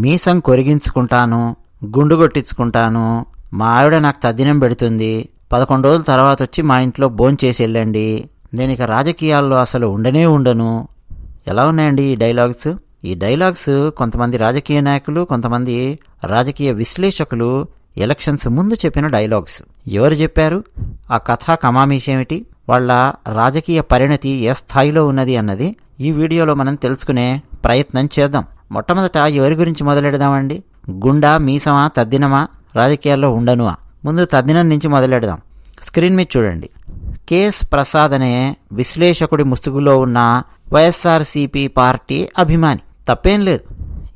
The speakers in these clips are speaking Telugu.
మీసం కొరిగించుకుంటాను గుండు కొట్టించుకుంటాను మా ఆవిడ నాకు తద్దినం పెడుతుంది. పదకొండు రోజుల తర్వాత వచ్చి మా ఇంట్లో భోంచేసి వెళ్ళండి. నేను ఇక రాజకీయాల్లో అసలు ఉండనే ఉండను. ఎలా ఉన్నాయండి ఈ డైలాగ్స్? ఈ డైలాగ్స్ కొంతమంది రాజకీయ నాయకులు కొంతమంది రాజకీయ విశ్లేషకులు ఎలక్షన్స్ ముందు చెప్పిన డైలాగ్స్. ఎవరు చెప్పారు? ఆ కథా కమామీష్ ఏమిటి? వాళ్ళ రాజకీయ పరిణతి ఏ స్థాయిలో ఉన్నది అన్నది ఈ వీడియోలో మనం తెలుసుకునే ప్రయత్నం చేద్దాం. మొట్టమొదట ఎవరి గురించి మొదలెడదామండి? గుండా మీసమా తద్దినమా రాజకీయాల్లో ఉండనువా? ముందు తద్దినం నుంచి మొదలెడదాం. స్క్రీన్ మీద చూడండి. కేఎస్ ప్రసాద్ అనే విశ్లేషకుడి ముసుగులో ఉన్న వైఎస్ఆర్సీపీ పార్టీ అభిమాని. తప్పేం లేదు.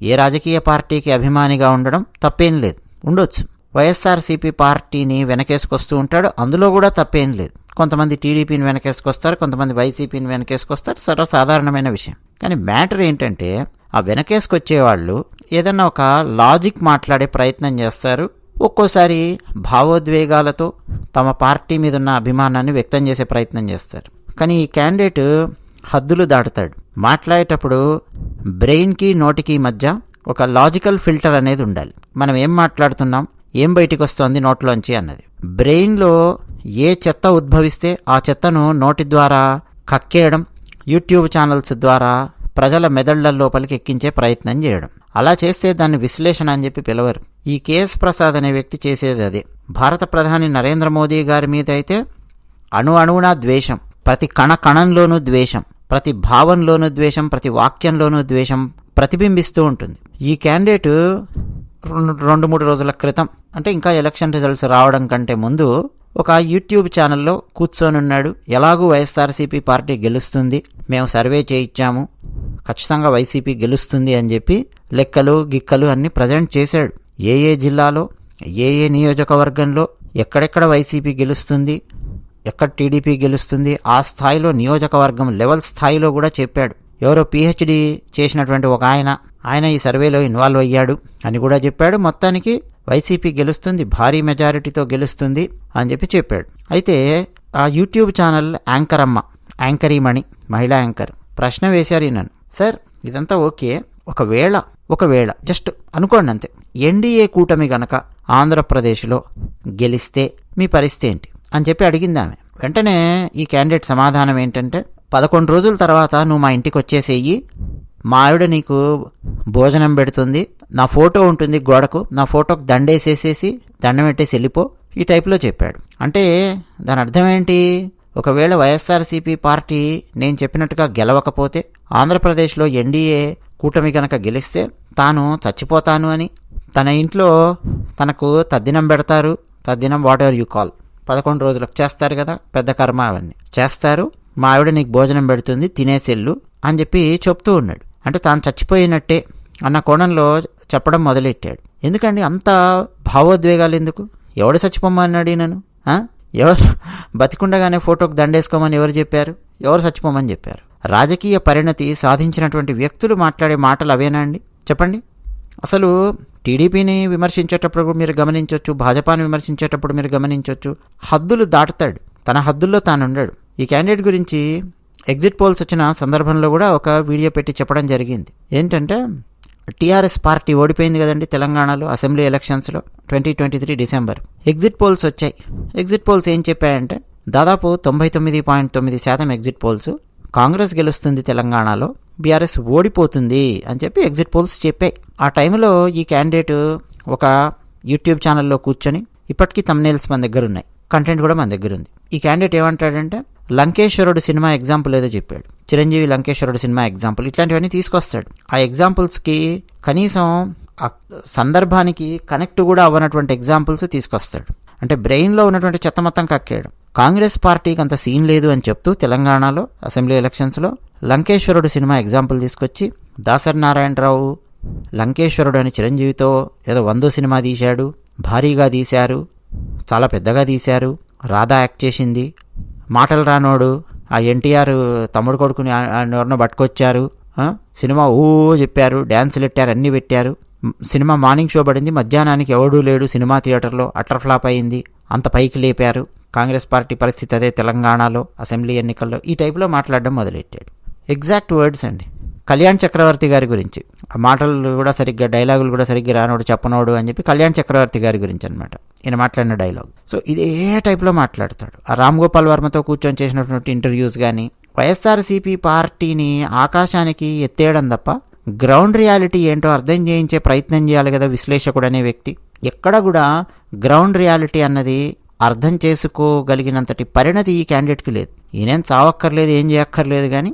ఏ రాజకీయ పార్టీకి అభిమానిగా ఉండడం తప్పేం లేదు. ఉండొచ్చు. వైఎస్ఆర్సీపీ పార్టీని వెనకేసుకొస్తూ ఉంటాడు. అందులో కూడా తప్పేం లేదు. కొంతమంది టీడీపీని వెనకేసుకొస్తారు కొంతమంది వైసీపీని వెనకేసుకొస్తారు. సర్వసాధారణమైన విషయం. కానీ మ్యాటర్ ఏంటంటే ఆ వెనకేసుకొచ్చే వాళ్ళు ఏదన్నా ఒక లాజిక్ మాట్లాడే ప్రయత్నం చేస్తారు. ఒక్కోసారి భావోద్వేగాలతో తమ పార్టీ మీద ఉన్న అభిమానాన్ని వ్యక్తం చేసే ప్రయత్నం చేస్తారు. కానీ ఈ క్యాండిడేట్ హద్దులు దాటుతాడు. మాట్లాడేటప్పుడు బ్రెయిన్కి నోటికి మధ్య ఒక లాజికల్ ఫిల్టర్ అనేది ఉండాలి. మనం ఏం మాట్లాడుతున్నాం? ఏం బయటికి వస్తుంది నోట్లోంచి అన్నది. బ్రెయిన్లో ఏ చెత్త ఉద్భవిస్తే ఆ చెత్తను నోటి ద్వారా కక్కేయడం యూట్యూబ్ ఛానల్స్ ద్వారా ప్రజల మెదళ్ళ లోపలికి ఎక్కించే ప్రయత్నం చేయడం. అలా చేస్తే దాన్ని విశ్లేషణ అని చెప్పి పిలవరు. ఈ కేఎస్ ప్రసాద్ అనే వ్యక్తి చేసేది అదే. భారత ప్రధాని నరేంద్ర మోదీ గారి మీద అయితే అణు అణువునా ద్వేషం ప్రతి కణ కణంలోనూ ద్వేషం ప్రతి భావంలోనూ ద్వేషం ప్రతి వాక్యంలోనూ ద్వేషం ప్రతిబింబిస్తూ ఉంటుంది. ఈ క్యాండిడేట్ రెండు రెండు మూడు రోజుల క్రితం అంటే ఇంకా ఎలక్షన్ రిజల్ట్స్ రావడం కంటే ముందు ఒక యూట్యూబ్ ఛానల్లో కూర్చొని ఉన్నాడు ఎలాగూ వైఎస్ఆర్సీపీ పార్టీ గెలుస్తుంది. మేము సర్వే చేయించాము. ఖచ్చితంగా వైసీపీ గెలుస్తుంది అని చెప్పి లెక్కలు గిక్కలు అన్ని ప్రజెంట్ చేశాడు. ఏ ఏ జిల్లాలో ఏ ఏ నియోజకవర్గంలో ఎక్కడెక్కడ వైసీపీ గెలుస్తుంది ఎక్కడ టీడీపీ గెలుస్తుంది ఆ స్థాయిలో నియోజకవర్గం లెవెల్ స్థాయిలో కూడా చెప్పాడు. ఎవరో పిహెచ్డి చేసినటువంటి ఒక ఆయన ఆయన ఈ సర్వేలో ఇన్వాల్వ్ అయ్యాడు అని కూడా చెప్పాడు. మొత్తానికి వైసీపీ గెలుస్తుంది భారీ మెజారిటీతో గెలుస్తుంది అని చెప్పి చెప్పాడు. అయితే ఆ యూట్యూబ్ ఛానల్ యాంకర్ అమ్మ యాంకరీమణి మహిళా యాంకర్ ప్రశ్న వేశారు నన్ను సార్ ఇదంతా ఓకే. ఒకవేళ ఒకవేళ జస్ట్ అనుకోండి అంతే. ఎన్డీఏ కూటమి గనక ఆంధ్రప్రదేశ్లో గెలిస్తే మీ పరిస్థితి ఏంటి? అని చెప్పి అడిగింది ఆమె. వెంటనే ఈ క్యాండిడేట్ సమాధానం ఏంటంటే పదకొండు రోజుల తర్వాత నువ్వు మా ఇంటికి వచ్చేసేయి. మా ఆవిడ నీకు భోజనం పెడుతుంది. నా ఫోటో ఉంటుంది గోడకు. నా ఫోటోకు దండేసేసేసి దండం పెట్టేసి వెళ్ళిపో. ఈ టైప్లో చెప్పాడు. అంటే దాని అర్థం ఏంటి? ఒకవేళ వైఎస్ఆర్సీపీ పార్టీ నేను చెప్పినట్టుగా గెలవకపోతే ఆంధ్రప్రదేశ్లో ఎన్డీఏ కూటమి కనుక గెలిస్తే తాను చచ్చిపోతాను అని. తన ఇంట్లో తనకు తద్దినం పెడతారు. తద్దినం వాట్ ఎవర్ యూ కాల్ పదకొండు రోజులకు చేస్తారు కదా పెద్ద కర్మ అవన్నీ. చేస్తారు. మా ఆవిడ నీకు భోజనం పెడుతుంది తినేసెళ్ళు అని చెప్పి చెప్తూ ఉన్నాడు. అంటే తాను చచ్చిపోయినట్టే అన్న కోణంలో చెప్పడం మొదలెట్టాడు. ఎందుకండి అంత భావోద్వేగాలు ఎందుకు? ఎవడు చచ్చిపోమ్మన్నాడు నన్ను? ఎవరు? బతికుండగానే ఫోటోకు దండేసుకోమని ఎవరు చెప్పారు? ఎవరు చచ్చిపోమని చెప్పారు? రాజకీయ పరిణతి సాధించినటువంటి వ్యక్తులు మాట్లాడే మాటలు అవేనా అండి? చెప్పండి. అసలు టీడీపీని విమర్శించేటప్పుడు మీరు గమనించవచ్చు భాజపాని విమర్శించేటప్పుడు మీరు గమనించవచ్చు హద్దులు దాటుతాడు. తన హద్దుల్లో తాను ఈ క్యాండిడేట్ గురించి ఎగ్జిట్ పోల్స్ వచ్చిన సందర్భంలో కూడా ఒక వీడియో పెట్టి చెప్పడం జరిగింది. ఏంటంటే టీఆర్ఎస్ పార్టీ ఓడిపోయింది కదండి తెలంగాణలో అసెంబ్లీ ఎలక్షన్స్లో twenty twenty three December. Exit polls వచ్చాయి. ఎగ్జిట్ పోల్స్ ఏం చెప్పాయంటే దాదాపు తొంభై తొమ్మిది పాయింట్ తొమ్మిది శాతం ఎగ్జిట్ పోల్స్ కాంగ్రెస్ గెలుస్తుంది తెలంగాణలో బీఆర్ఎస్ ఓడిపోతుంది అని చెప్పి ఎగ్జిట్ పోల్స్ చెప్పాయి. ఆ టైంలో ఈ క్యాండిడేట్ ఒక యూట్యూబ్ ఛానల్లో కూర్చొని ఇప్పటికీ తమ్నేల్స్ మన దగ్గర ఉన్నాయి. కంటెంట్ కూడా మన దగ్గర ఉంది. ఈ క్యాండిడేట్ ఏమంటాడంటే లంకేశ్వరుడు సినిమా ఎగ్జాంపుల్ ఏదో చెప్పాడు. చిరంజీవి లంకేశ్వరుడు సినిమా ఎగ్జాంపుల్ ఇట్లాంటివన్నీ తీసుకొస్తాడు. ఆ ఎగ్జాంపుల్స్కి కనీసం ఆ సందర్భానికి కనెక్ట్ కూడా అవ్వనటువంటి ఎగ్జాంపుల్స్ తీసుకొస్తాడు. అంటే బ్రెయిన్లో ఉన్నటువంటి చెత్త మొత్తం కక్కాడు. కాంగ్రెస్ పార్టీకి అంత సీన్ లేదు అని చెప్తూ తెలంగాణలో అసెంబ్లీ ఎలక్షన్స్లో లంకేశ్వరుడు సినిమా ఎగ్జాంపుల్ తీసుకొచ్చి దాసరి నారాయణరావు లంకేశ్వరుడు అని చిరంజీవితో ఏదో వందో సినిమా తీశాడు భారీగా తీశారు చాలా పెద్దగా తీశారు రాధా యాక్ట్ చేసింది మాటలు రానోడు. ఆ ఎన్టీఆర్ తమ్ముడు కొడుకుని ఎవరినో పట్టుకొచ్చారు. సినిమా ఓ చెప్పారు. డ్యాన్సులు పెట్టారు అన్నీ పెట్టారు. సినిమా మార్నింగ్ షో పడింది. మధ్యాహ్నానికి ఎవడూ లేడు సినిమా థియేటర్లో. అట్టర్ ఫ్లాప్ అయింది. అంత పైకి లేపారు. కాంగ్రెస్ పార్టీ పరిస్థితి అదే తెలంగాణలో అసెంబ్లీ ఎన్నికల్లో. ఈ టైప్లో మాట్లాడడం మొదలెట్టాడు. ఎగ్జాక్ట్ వర్డ్స్ అండి. కళ్యాణ్ చక్రవర్తి గారి గురించి. ఆ మాటలు కూడా సరిగ్గా డైలాగులు కూడా సరిగ్గా రానోడు చెప్పనోడు అని చెప్పి కళ్యాణ్ చక్రవర్తి గారి గురించి అనమాట ఈయన మాట్లాడిన డైలాగ్. సో ఇదే టైప్లో మాట్లాడతాడు. ఆ రామ్ గోపాల్ వర్మతో కూర్చొని చేసినటువంటి ఇంటర్వ్యూస్ కానీ వైఎస్ఆర్సీపీ పార్టీని ఆకాశానికి ఎత్తేయడం తప్ప గ్రౌండ్ రియాలిటీ ఏంటో అర్థం చేయించే ప్రయత్నం చేయాలి కదా విశ్లేషకుడు అనే వ్యక్తి. ఎక్కడ కూడా గ్రౌండ్ రియాలిటీ అన్నది అర్థం చేసుకోగలిగినంతటి పరిణతి ఈ క్యాండిడేట్కి లేదు. ఈయనేం చావక్కర్లేదు ఏం చేయక్కర్లేదు కానీ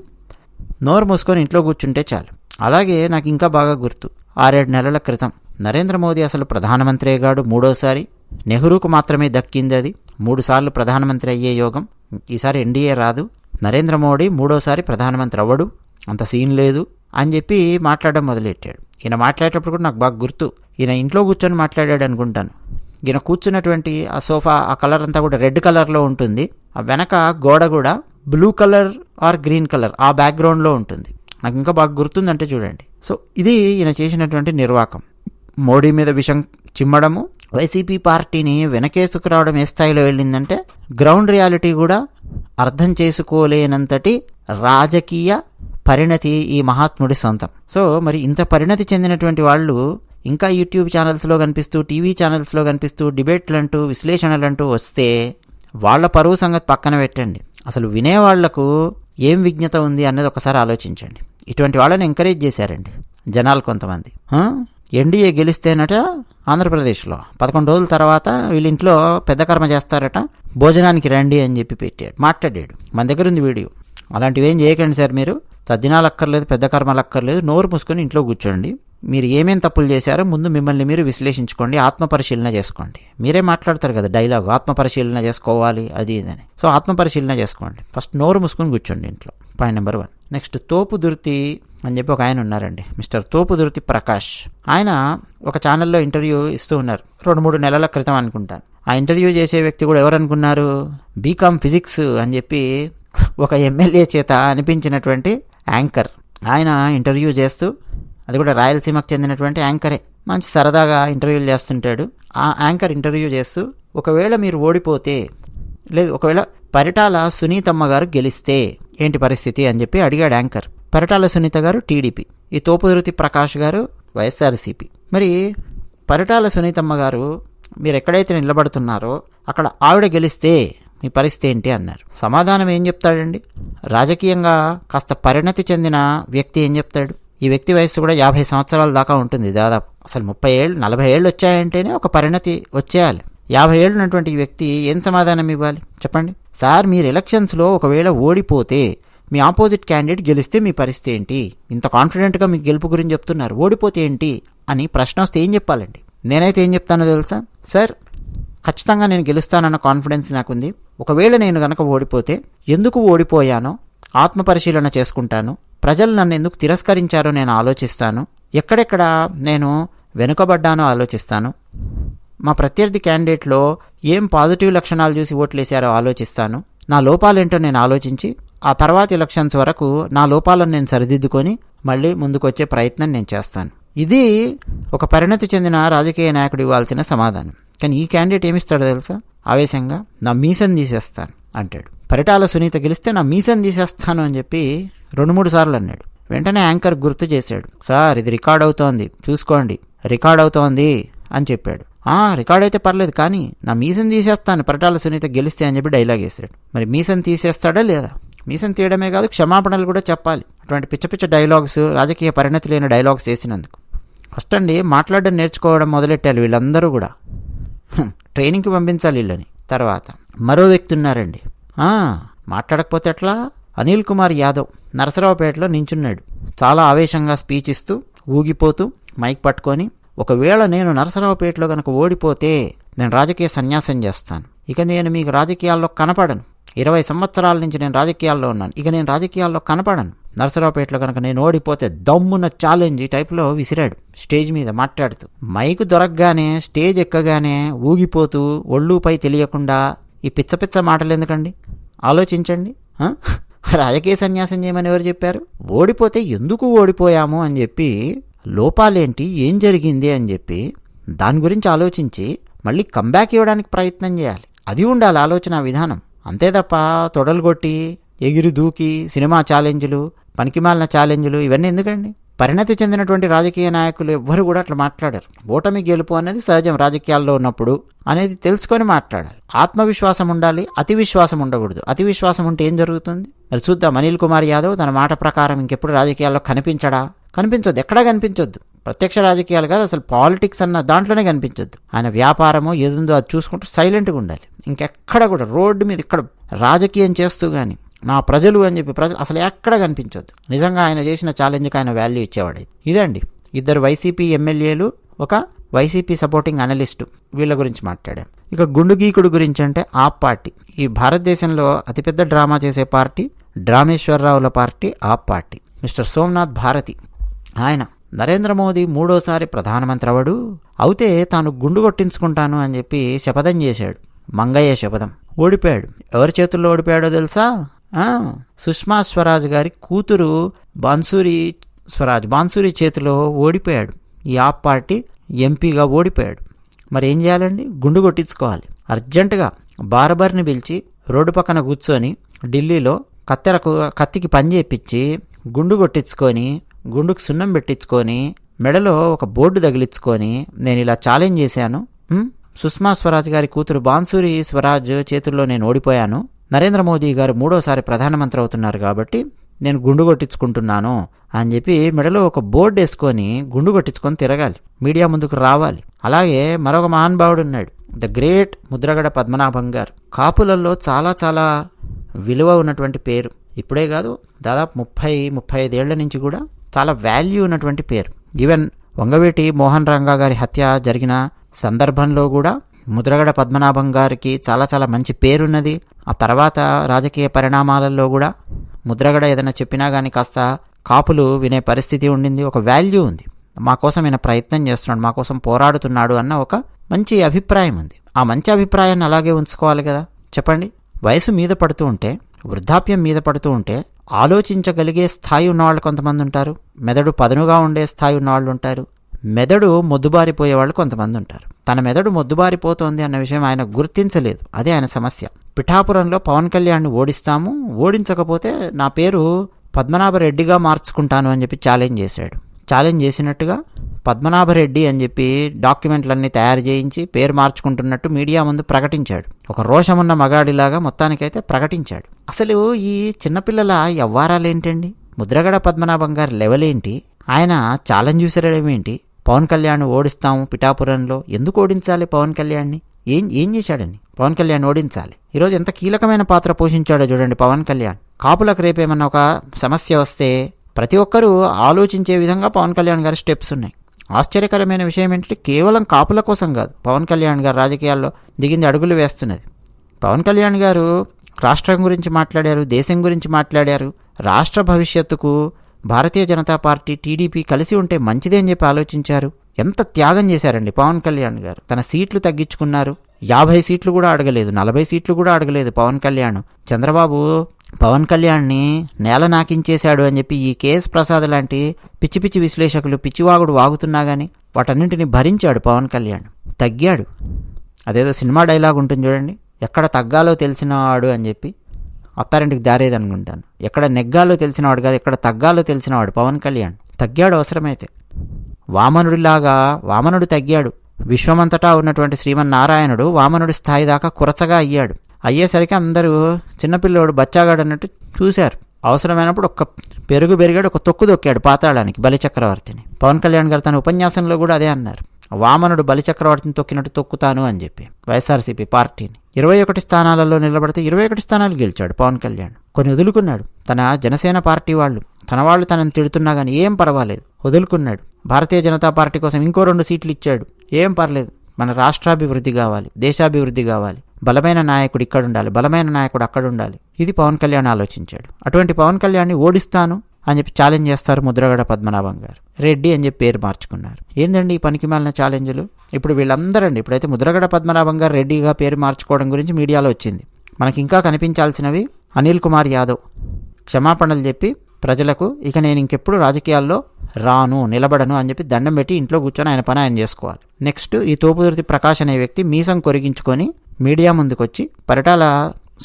నోరు మూసుకొని ఇంట్లో కూర్చుంటే చాలు. అలాగే నాకు ఇంకా బాగా గుర్తు. ఆరేడు నెలల క్రితం నరేంద్ర మోదీ అసలు ప్రధానమంత్రి అయ్యాడు మూడోసారి. నెహ్రూకు మాత్రమే దక్కింది అది. మూడుసార్లు ప్రధానమంత్రి అయ్యే యోగం. ఈసారి ఎన్డీఏ రాదు. నరేంద్ర మోడీ మూడోసారి ప్రధానమంత్రి అవ్వడు. అంత సీన్ లేదు అని చెప్పి మాట్లాడడం మొదలెట్టాడు. ఈయన మాట్లాడేటప్పుడు కూడా నాకు బాగా గుర్తు. ఈయన ఇంట్లో కూర్చొని మాట్లాడాడు అనుకుంటాను. ఈయన కూర్చున్నటువంటి ఆ సోఫా ఆ కలర్ అంతా కూడా రెడ్ కలర్లో ఉంటుంది. ఆ వెనక గోడ కూడా blue colour or green colour ఆ బ్యాక్గ్రౌండ్లో ఉంటుంది. నాకు ఇంకా బాగా గుర్తుందంటే చూడండి. సో ఇది ఈయన చేసినటువంటి నిర్వాకం. మోడీ మీద విషం చిమ్మడము వైసీపీ పార్టీని వెనకేసుకురావడం ఏ స్థాయిలో వెళ్ళిందంటే గ్రౌండ్ రియాలిటీ కూడా అర్థం చేసుకోలేనంతటి రాజకీయ పరిణతి ఈ మహాత్ముడి సొంతం. సో మరి ఇంత పరిణతి చెందినటువంటి వాళ్ళు ఇంకా యూట్యూబ్ ఛానల్స్లో కనిపిస్తూ టీవీ ఛానల్స్లో కనిపిస్తూ డిబేట్లు అంటూ విశ్లేషణలు అంటూ వస్తే వాళ్ళ పరువు సంగతి పక్కన పెట్టండి. అసలు వినేవాళ్ళకు ఏం విజ్ఞత ఉంది అన్నది ఒకసారి ఆలోచించండి. ఇటువంటి వాళ్ళని ఎంకరేజ్ చేశారండి జనాలు కొంతమంది. ఎన్డీఏ గెలిస్తేనట ఆంధ్రప్రదేశ్లో. పదకొండు రోజుల తర్వాత వీళ్ళ ఇంట్లో పెద్ద కర్మ చేస్తారట భోజనానికి రండి అని చెప్పి పెట్టాడు మాట్లాడాడు. మన దగ్గర ఉంది వీడియో. అలాంటివి ఏం చేయకండి సార్ మీరు? తద్దినాలు అక్కర్లేదు పెద్ద కర్మలు అక్కర్లేదు నోరు మూసుకొని ఇంట్లో కూర్చోండి. మీరు ఏమేం తప్పులు చేశారో ముందు మిమ్మల్ని మీరు విశ్లేషించుకోండి ఆత్మపరిశీలన చేసుకోండి. మీరే మాట్లాడతారు కదా డైలాగ్ ఆత్మపరిశీలన చేసుకోవాలి అది ఇదని సో ఆత్మపరిశీలన చేసుకోండి. ఫస్ట్ నోరు మూసుకొని కూర్చోండి ఇంట్లో. పాయింట్ నెంబర్ వన్ నెక్స్ట్ తోపు దుర్తి అని చెప్పి ఒక ఆయన ఉన్నారండి. మిస్టర్ తోపు దుర్తి ప్రకాష్. ఆయన ఒక ఛానల్లో ఇంటర్వ్యూ ఇస్తూ ఉన్నారు. రెండు మూడు నెలల క్రితం అనుకుంటాను. ఆ ఇంటర్వ్యూ చేసే వ్యక్తి కూడా ఎవరు అనుకున్నారు? బీకామ్ ఫిజిక్స్ అని చెప్పి ఒక ఎమ్మెల్యే చేత అనిపించినటువంటి యాంకర్. ఆయన ఇంటర్వ్యూ చేస్తూ అది కూడా రాయలసీమకు చెందినటువంటి యాంకరే. మంచి సరదాగా ఇంటర్వ్యూలు చేస్తుంటాడు. ఆ యాంకర్ ఇంటర్వ్యూ చేస్తూ ఒకవేళ మీరు ఓడిపోతే లేదు ఒకవేళ పరిటాల సునీతమ్మ గారు గెలిస్తే ఏంటి పరిస్థితి? అని చెప్పి అడిగాడు యాంకర్. పరిటాల సునీత గారు టీడీపీ. ఈ తోపుదురుతి ప్రకాష్ గారు వైఎస్ఆర్సీపీ. మరి పరిటాల సునీతమ్మ గారు మీరు ఎక్కడైతే నిలబడుతున్నారో అక్కడ ఆవిడ గెలిస్తే మీ పరిస్థితి ఏంటి అన్నారు. సమాధానం ఏం చెప్తాడండి? రాజకీయంగా కాస్త పరిణతి చెందిన వ్యక్తి ఏం చెప్తాడు? ఈ వ్యక్తి వయస్సు కూడా యాభై సంవత్సరాల దాకా ఉంటుంది. దాదాపు అసలు ముప్పై ఏళ్ళు నలభై ఏళ్ళు వచ్చాయంటేనే ఒక పరిణతి వచ్చేయాలి. యాభై ఏళ్ళు ఉన్నటువంటి ఈ వ్యక్తి ఏం సమాధానం ఇవ్వాలి? చెప్పండి. సార్ మీరు ఎలక్షన్స్లో ఒకవేళ ఓడిపోతే మీ ఆపోజిట్ క్యాండిడేట్ గెలిస్తే మీ పరిస్థితి ఏంటి? ఇంత కాన్ఫిడెంట్గా మీ గెలుపు గురించి చెప్తున్నారు. ఓడిపోతే ఏంటి? అని ప్రశ్న వస్తే ఏం చెప్పాలండి? నేనైతే ఏం చెప్తానో తెలుసా? సార్ ఖచ్చితంగా నేను గెలుస్తానన్న కాన్ఫిడెన్స్ నాకుంది. ఒకవేళ నేను గనక ఓడిపోతే ఎందుకు ఓడిపోయానో ఆత్మ పరిశీలన చేసుకుంటాను. ప్రజలు నన్ను ఎందుకు తిరస్కరించారో నేను ఆలోచిస్తాను. ఎక్కడెక్కడ నేను వెనుకబడ్డానో ఆలోచిస్తాను. మా ప్రత్యర్థి క్యాండిడేట్లో ఏం పాజిటివ్ లక్షణాలు చూసి ఓట్లేశారో ఆలోచిస్తాను. నా లోపాలేంటో నేను ఆలోచించి ఆ తర్వాత ఎలక్షన్స్ వరకు నా లోపాలను నేను సరిదిద్దుకొని మళ్ళీ ముందుకొచ్చే ప్రయత్నం నేను చేస్తాను. ఇది ఒక పరిణతి చెందిన రాజకీయ నాయకుడు ఇవ్వాల్సిన సమాధానం. కానీ ఈ క్యాండిడేట్ ఏమిస్తాడో తెలుసా? ఆవేశంగా నా మీసం తీసేస్తాను అంటాడు. పరిటాల సునీత గెలిస్తే నా మీసం తీసేస్తాను అని చెప్పి రెండు మూడు సార్లు అన్నాడు. వెంటనే యాంకర్ గుర్తు చేశాడు. సార్ ఇది రికార్డ్ అవుతోంది. చూసుకోండి. రికార్డ్ అవుతోంది అని చెప్పాడు. ఆ రికార్డ్ అయితే పర్లేదు కానీ నా మీసం తీసేస్తాను పరిటాల సునీత గెలిస్తే అని చెప్పి డైలాగ్ వేసాడు మరి మీసం తీసేస్తాడా లేదా? మీసం తీయడమే కాదు క్షమాపణలు కూడా చెప్పాలి. అటువంటి పిచ్చ పిచ్చ డైలాగ్స్ రాజకీయ పరిణతి లేని డైలాగ్స్ వేసినందుకు. ఫస్ట్ అండి మాట్లాడడం నేర్చుకోవడం మొదలెట్టాలి వీళ్ళందరూ కూడా. ట్రైనింగ్కి పంపించాలి వీళ్ళని. తర్వాత మరో వ్యక్తి ఉన్నారండి. మాట్లాడకపోతే ఎట్లా? అనిల్ కుమార్ యాదవ్ నరసరావుపేటలో నించున్నాడు. చాలా ఆవేశంగా స్పీచ్ ఇస్తూ ఊగిపోతూ మైక్ పట్టుకొని ఒకవేళ నేను నరసరావుపేటలో కనుక ఓడిపోతే నేను రాజకీయ సన్యాసం చేస్తాను. ఇక నేను మీకు రాజకీయాల్లో కనపడను. ఇరవై సంవత్సరాల నుంచి నేను రాజకీయాల్లో ఉన్నాను. ఇక నేను రాజకీయాల్లో కనపడను. నరసరావుపేటలో కనుక నేను ఓడిపోతే దమ్మున ఛాలెంజ్ ఈ టైప్లో విసిరాడు. స్టేజ్ మీద మాట్లాడుతూ మైకు దొరకగానే స్టేజ్ ఎక్కగానే ఊగిపోతూ ఒళ్ళుపై తెలియకుండా ఈ పిచ్చ పిచ్చ మాటలు ఎందుకండి? ఆలోచించండి. రాజకీయ సన్యాసం చేయమని ఎవరు చెప్పారు? ఓడిపోతే ఎందుకు ఓడిపోయాము అని చెప్పి లోపాలేంటి? ఏం జరిగింది అని చెప్పి దాని గురించి ఆలోచించి మళ్ళీ కంబ్యాక్ ఇవ్వడానికి ప్రయత్నం చేయాలి. అది ఉండాలి ఆలోచన విధానం. అంతే తప్ప తొడలు కొట్టి ఎగిరి దూకి సినిమా ఛాలెంజ్లు పనికిమాలిన ఛాలెంజ్లు ఇవన్నీ ఎందుకండి? పరిణతి చెందినటువంటి రాజకీయ నాయకులు ఎవ్వరు కూడా అట్లా మాట్లాడారు. ఓటమి గెలుపు అనేది సహజం రాజకీయాల్లో ఉన్నప్పుడు అనేది తెలుసుకొని మాట్లాడాలి. ఆత్మవిశ్వాసం ఉండాలి అతి విశ్వాసం ఉండకూడదు. అతి విశ్వాసం ఉంటే ఏం జరుగుతుంది? మరి చూద్దాం అనిల్ కుమార్ యాదవ్ తన మాట ప్రకారం ఇంకెప్పుడు రాజకీయాల్లో కనిపించడా? కనిపించొద్దు ఎక్కడా కనిపించొద్దు. ప్రత్యక్ష రాజకీయాలు కాదు అసలు పాలిటిక్స్ అన్న దాంట్లోనే కనిపించొద్దు. ఆయన వ్యాపారము ఏదుందో అది చూసుకుంటూ సైలెంట్గా ఉండాలి. ఇంకెక్కడ కూడా రోడ్డు మీద ఇక్కడ రాజకీయం చేస్తూ కానీ నా ప్రజలు అని చెప్పి ప్రజలు అసలు ఎక్కడ కనిపించొద్దు. నిజంగా ఆయన చేసిన ఛాలెంజ్కి ఆయన వాల్యూ ఇచ్చేవాడు ఇదండి. ఇద్దరు వైసీపీ ఎమ్మెల్యేలు ఒక వైసీపీ సపోర్టింగ్ అనలిస్టు వీళ్ళ గురించి మాట్లాడాం. ఇక గుండుగీకుడు గురించి అంటే ఆ పార్టీ. ఈ భారతదేశంలో అతిపెద్ద డ్రామా చేసే పార్టీ డ్రామేశ్వరరావుల పార్టీ ఆ పార్టీ. మిస్టర్ సోమనాథ్ భారతి. ఆయన నరేంద్ర మోదీ మూడోసారి ప్రధానమంత్రి అవడు అవుతే తాను గుండు కొట్టించుకుంటాను అని చెప్పి శపథం చేశాడు. మంగయ్య శపథం. ఓడిపోయాడు. ఎవరి చేతుల్లో ఓడిపోయాడో తెలుసా? సుష్మా స్వరాజ్ గారి కూతురు బాన్సూరి స్వరాజ్ బాన్సూరి చేతిలో ఓడిపోయాడు. ఈ ఆప్ పార్టీ ఎంపీగా ఓడిపోయాడు. మరి ఏం చేయాలండి? గుండు కొట్టించుకోవాలి. అర్జెంటుగా బార్బర్ని పిలిచి రోడ్డు పక్కన కూర్చొని ఢిల్లీలో కత్తెరకు కత్తికి పని చేపించి గుండు కొట్టించుకొని గుండుకు సున్నం పెట్టించుకొని మెడలో ఒక బోర్డు తగిలించుకొని నేను ఇలా ఛాలెంజ్ చేశాను. సుష్మా స్వరాజ్ గారి కూతురు బాన్సూరి స్వరాజ్ చేతుల్లో నేను ఓడిపోయాను. నరేంద్ర మోదీ గారు మూడోసారి ప్రధానమంత్రి అవుతున్నారు కాబట్టి నేను గుండు కొట్టించుకుంటున్నాను అని చెప్పి మెడలో ఒక బోర్డు వేసుకొని గుండు కొట్టించుకొని తిరగాలి. మీడియా ముందుకు రావాలి. అలాగే మరొక మహానుభావుడు ఉన్నాడు. ద గ్రేట్ ముద్రగడ పద్మనాభం గారు. కాపులలో చాలా చాలా విలువ ఉన్నటువంటి పేరు. ఇప్పుడే కాదు దాదాపు ముప్పై ముప్పై ఐదేళ్ళ నుంచి కూడా చాలా వాల్యూ ఉన్నటువంటి పేరు. ఈవెన్ వంగవీటి మోహన్ రంగా గారి హత్య జరిగిన సందర్భంలో కూడా ముద్రగడ పద్మనాభం గారికి చాలా చాలా మంచి పేరున్నది. ఆ తర్వాత రాజకీయ పరిణామాలలో కూడా ముద్రగడ ఏదైనా చెప్పినా కానీ కాస్త కాపులు వినే పరిస్థితి ఉండింది. ఒక వాల్యూ ఉంది. మా కోసం ఈయన ప్రయత్నం చేస్తున్నాడు మా కోసం పోరాడుతున్నాడు అన్న ఒక మంచి అభిప్రాయం ఉంది. ఆ మంచి అభిప్రాయాన్ని అలాగే ఉంచుకోవాలి కదా. చెప్పండి. వయసు మీద పడుతూ ఉంటే వృద్ధాప్యం మీద పడుతూ ఉంటే ఆలోచించగలిగే స్థాయి ఉన్నవాళ్ళు కొంతమంది ఉంటారు. మెదడు పదనుగా ఉండే స్థాయి ఉన్నవాళ్ళు ఉంటారు. మెదడు మొద్దుబారిపోయే వాళ్ళు కొంతమంది ఉంటారు. తన మెదడు మొద్దుబారిపోతోంది అన్న విషయం ఆయన గుర్తించలేదు. అదే ఆయన సమస్య. పిఠాపురంలో పవన్ కళ్యాణ్ని ఓడిస్తాము ఓడించకపోతే నా పేరు పద్మనాభరెడ్డిగా మార్చుకుంటాను అని చెప్పి ఛాలెంజ్ చేశాడు. ఛాలెంజ్ చేసినట్టుగా పద్మనాభరెడ్డి అని చెప్పి డాక్యుమెంట్లన్నీ తయారు చేయించి పేరు మార్చుకుంటున్నట్టు మీడియా ముందు ప్రకటించాడు. ఒక రోషమున్న మగాడిలాగా మొత్తానికైతే ప్రకటించాడు. అసలు ఈ చిన్నపిల్లల ఎవ్వారాలేంటండి ముద్రగడ పద్మనాభం గారి లెవెల్ ఏంటి ఆయన ఛాలెంజ్ చూసడం పవన్ కళ్యాణ్ ఓడిస్తాము పిఠాపురంలో. ఎందుకు ఓడించాలి పవన్ కళ్యాణ్ని? ఏం ఏం చేశాడని? పవన్ కళ్యాణ్ ఓడించాలి. ఈరోజు ఎంత కీలకమైన పాత్ర పోషించాడో చూడండి పవన్ కళ్యాణ్. కాపులకు రేపేమన్నా ఒక సమస్య వస్తే ప్రతి ఒక్కరూ ఆలోచించే విధంగా పవన్ కళ్యాణ్ గారి స్టెప్స్ ఉన్నాయి. ఆశ్చర్యకరమైన విషయం ఏంటంటే కేవలం కాపుల కోసం కాదు పవన్ కళ్యాణ్ గారు రాజకీయాల్లో దిగింది అడుగులు వేస్తున్నది. పవన్ కళ్యాణ్ గారు రాష్ట్రం గురించి మాట్లాడారు దేశం గురించి మాట్లాడారు రాష్ట్ర భవిష్యత్తుకు భారతీయ జనతా పార్టీ టీడీపీ కలిసి ఉంటే మంచిదే అని చెప్పి ఆలోచించారు. ఎంత త్యాగం చేశారండి పవన్ కళ్యాణ్ గారు. తన సీట్లు తగ్గించుకున్నారు. యాభై సీట్లు కూడా అడగలేదు నలభై సీట్లు కూడా అడగలేదు పవన్ కళ్యాణ్. చంద్రబాబు పవన్ కళ్యాణ్ని నేల నాకించేశాడు అని చెప్పి ఈ కేఎస్ ప్రసాద్ లాంటి పిచ్చి పిచ్చి విశ్లేషకులు పిచ్చివాగుడు వాగుతున్నా కానీ వాటన్నింటిని భరించాడు పవన్ కళ్యాణ్. తగ్గాడు. అదేదో సినిమా డైలాగ్ ఉంటుంది చూడండి. ఎక్కడ తగ్గాలో తెలిసినవాడు అని చెప్పి అత్తారింటికి దారేది అనుకుంటాను ఎక్కడ నెగ్గాలో తెలిసినవాడు కాదు ఎక్కడ తగ్గాలో తెలిసినవాడు పవన్ కళ్యాణ్. తగ్గాడు అవసరమైతే. వామనుడిలాగా వామనుడు తగ్గాడు. విశ్వమంతటా ఉన్నటువంటి శ్రీమన్నారాయణుడు వామనుడి స్థాయి దాకా కురచగా అయ్యాడు. అయ్యేసరికి అందరూ చిన్నపిల్లోడు బచ్చాగాడు అన్నట్టు చూశారు. అవసరమైనప్పుడు ఒక్క పెరుగు పెరిగాడు ఒక తొక్కు దొక్కాడు పాతాళానికి బలిచక్రవర్తిని. పవన్ కళ్యాణ్ గారు తన ఉపన్యాసంలో కూడా అదే అన్నారు. వామనుడు బలిచక్రవర్తిని తొక్కినట్టు తొక్కుతాను అని చెప్పి. వైఎస్ఆర్సీపీ పార్టీని. ఇరవై ఒకటి స్థానాలలో నిలబడితే ఇరవై ఒకటి స్థానాలు గెలిచాడు పవన్ కళ్యాణ్. కొన్ని వదులుకున్నాడు. తన జనసేన పార్టీ వాళ్ళు. తన వాళ్ళు తనని తిడుతున్నా కానీ ఏం పర్వాలేదు. వదులుకున్నాడు. భారతీయ జనతా పార్టీ కోసం ఇంకో రెండు సీట్లు ఇచ్చాడు. ఏం పర్లేదు. మన రాష్ట్రాభివృద్ధి కావాలి. దేశాభివృద్ధి కావాలి. బలమైన నాయకుడు ఇక్కడ ఉండాలి. బలమైన నాయకుడు అక్కడ ఉండాలి. ఇది పవన్ కళ్యాణ్ ఆలోచించాడు. అటువంటి పవన్ కళ్యాణ్ని ఓడిస్తాను. అని చెప్పి ఛాలెంజ్ చేస్తారు ముద్రగడ పద్మనాభం గారు. రెడ్డి అని చెప్పి పేరు మార్చుకున్నారు. ఏందండి ఈ పనికి మాలిన ఛాలెంజ్లు ఇప్పుడు వీళ్ళందరండి ఇప్పుడైతే ముద్రగడ పద్మనాభం గారు రెడ్డిగా పేరు మార్చుకోవడం గురించి మీడియాలో వచ్చింది. మనకి ఇంకా కనిపించాల్సినవి అనిల్ కుమార్ యాదవ్. క్షమాపణలు చెప్పి ప్రజలకు ఇక నేను ఇంకెప్పుడు రాజకీయాల్లో రాను నిలబడను అని చెప్పి దండం పెట్టి ఇంట్లో కూర్చొని ఆయన పని ఆయన చేసుకోవాలి. నెక్స్ట్ ఈ తోపుదుర్తి ప్రకాష్ అనే వ్యక్తి మీసం కొరిగించుకొని మీడియా ముందుకొచ్చి పరిటాల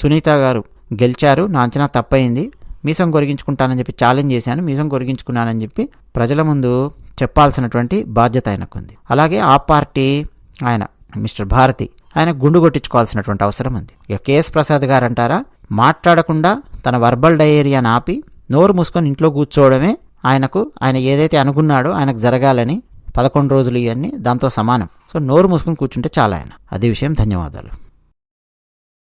సునీత గారు గెలిచారు నా అంచనా తప్పయింది మీసం కొరిగించుకుంటానని చెప్పి ఛాలెంజ్ చేశాను మీసం కొరిగించుకున్నానని చెప్పి ప్రజల ముందు చెప్పాల్సినటువంటి బాధ్యత ఆయనకు ఉంది అలాగే ఆ పార్టీ ఆయన మిస్టర్ భారతి ఆయన గుండు కొట్టించుకోవాల్సినటువంటి అవసరం ఉంది. ఇక కేఎస్ ప్రసాద్ గారు అంటారా? మాట్లాడకుండా తన వర్బల్ డయేరియాని ఆపి నోరు మూసుకొని ఇంట్లో కూర్చోవడమే ఆయనకు ఆయన ఏదైతే అనుకున్నాడో ఆయనకు జరగాలని పదకొండు రోజులు ఇవన్నీ దాంతో సమానం. సో నోరు మూసుకొని కూర్చుంటే చాలా ఆయన. అది విషయం ధన్యవాదాలు.